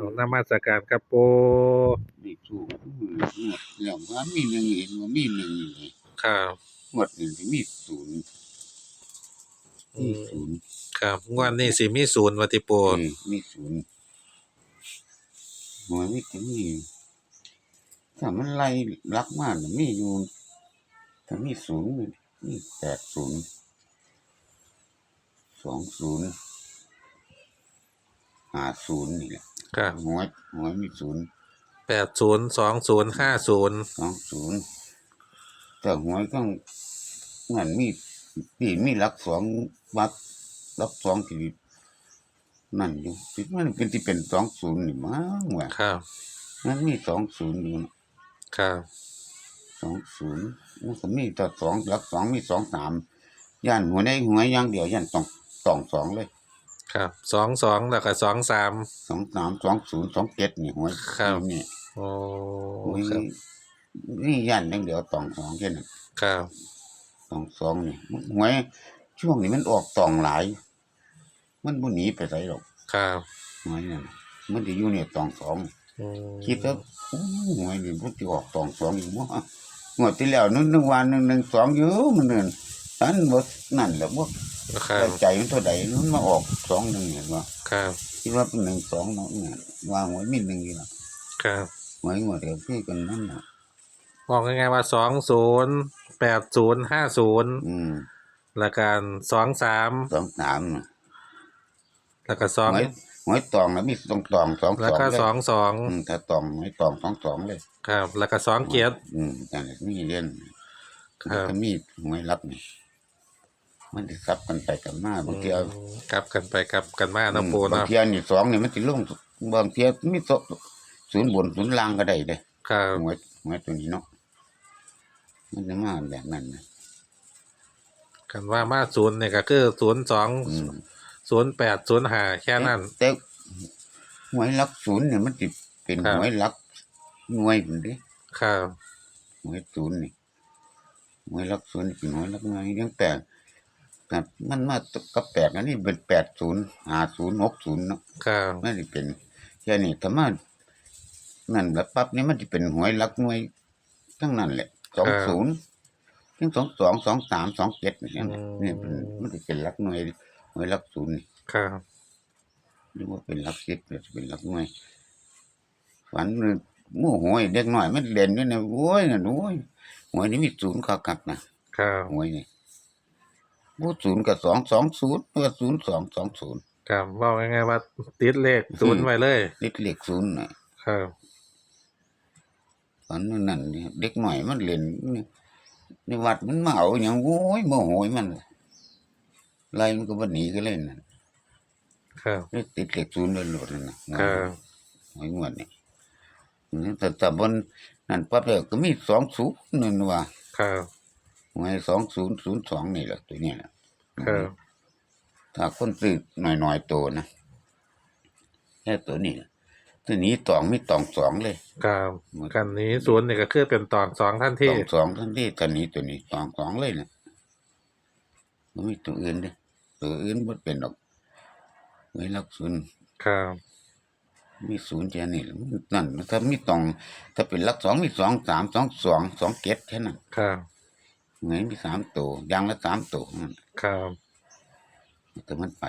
เอานมัสการครับปูนี่ถูกหมดแล้วว่ามีหนึ่งเห็นว่ามีหนึ่งอยู่นี่ครับหมดนี่สิมีศูนย์อืมีมศูนย์ครับงวดนี้สิมีศูนย์วัติปูเออมีศูนย์หัวมีถึงมีถ้ามันไล่ลักมากมีอยู่ถ้ามีศูนย์มีแปดศูนย์สองศูนย์หาศูนย์นี่แหละ ครับหัวหัวมีศูนย์แปดศูนย์สองศูนย์ห้าศูนย์สองศูนย์แต่หวยก็เหมือนมีปีมีหลักสองวัดหลักสองที่นั่นอยู่คิดว่ามันเป็นที่เป็นสองศูนย์นี่มั้งว่ะครับมันมีสองศูนย์อยู่นะครับสองศูนย์มันก็มีแต่สองหลักสองมีสองสามย่านหัวในหัวอย่างเดียวย่านสองสองสองเลย ครับสองสองแล้วก็สองสาม สองสามสองศูนย์สองเจ็ดนี่หัวครับ นี่โอ้หัวครับนี่ย่านอย่างเดียวสองสองแค่นั้นครับตองสองนี่หวยช่วงนี้มันออกตองหลาย มันบ่หนีไปไสหรอกครับหวยนั่นมันจะอยู่เนี่ยตองสองอืมคิดแล้วโอ้หวยนี่มันจะออกตองสองอีกบ่งวดที่แล้วนึกนึกวันหนึ่งหนึ่งสองอยู่มันนั่นอันบ่นั่นแหละบ่ ครับใจมันเท่าใดมันมาออกสองหนึ่งเห็นบ่ครับคิดว่าเป็นหนึ่งสองเนาะเนี่ยว่าหวยมีหนึ่งอยู่ล่ะครับหวยงวดเดียวคือกันนั่นน่ะบอกง่ายๆว่าสองศูนย์แปดศูนย์ห้าศูนย์อืมแล้วกันสองสามสองสามน่ะแล้วก็สองหวยหวยตองน่ะมีตองตองสองสแล้วองก็เลยสองสองอืมถ้าตองหวยตองสองสองเลย ครับ แล้วก็สองเกียรติ อืมแต่มีเรียนครับแล้วก็มีหวยรับนี่ มันจะซับกันไปกันมาบางเทียกลับกันไปกลับกันมาเนาะปูบางเนาะเทียนี่สองนี่มันจะลงบางเทียมีโตศูนย์บนศูนย์ล่างก็ได้เด้ครับหวยหวยตัวนี้เนาะมันจะมาแบบนั้นนะกันว่ามาศูนย์เนี่ยก็คือศูนย์สองอืมศูนย์แปดศูนย์ห้าแค่นั้น แต่หวยลักศูนย์เนี่ยมันจะเป็นครับ หวยลักหน่วยพุ่นเดิครับ หวยศูนย์นี่หวยลักศูนย์เป็นหวยลักหน่วยยังแต่กับ มันมากับแปดอันนี้เป็นแปดศูนย์ห้าศูนย์หกศูนย์เนาะครับมันสิเป็นแค่นี้ถ้ามานั่นแล้วปั๊บนี่มันจะเป็นหวยหลักหน่วยทั้งนั้นแหละสองศูนย์ถึงสองสองสองสามสองเจ็ดนี่นะนี่เป็นมันจะเป็นหลักหน่วยหวยหลักศูนย์นี่ครับหรือว่าเป็นหลักสิบหรือเป็นหลักหน่วยฝันมันโม่หวยเด็กหน่อยมันเด่นด้วยนะโอ้ยน่ะโอ้ยหวยนี่มีศูนย์คักๆนะครับหวยนี่ บูศูนย์กับสองสองศูนย์กับศูนย์สองสองศูนย์ครับว่าง่ายๆว่าติดเลขศูนย์ไว้เลยเล็กเล็กศูนย์น่ะครับฝันนั่นนี่เด็กหน่อยมันเล่นนี่ในวัดมันมาเอาอย่างโอ้ยโมโหยมันไล่มันก็บ่หนีก็เล่นน่ะครับเลยติดเหล็กศูนย์เลยโหลดนั่นน่ะครับหวยงวดนี่นี่แต่แต่บนนั่นปั๊บแล้วก็มีสองศูนย์นั่นว่าครับ หวยสองศูนย์ศูนย์สองนี่แหละตัวเนี้ยน่ะครับถ้าคนซื้อหน่อยหน่อยๆโตนะแค่ตัวนี้ล่ะตัวนี้ตองมีตองสองเลยครับกันนี้ศูนย์เนี่ยก็คือเป็นตอนสองท่านตที่องสองทั้งที่ตัวนี้ตัวนี้ตองสองเลยนะมันมีตัวอื่นเด้ตัวอื่นมันเป็นดอกไว้ลักศูนย์ครับมีศูนย์แค่นี้ล่ะมันนั่นถ้ามีตอง ถ้าเป็นลักสองมีสองสามสองสองสองเก็ดแค่นั้นครับ ไงมีสามตัวอยางละสามตัวนั่นครับแต่มันไป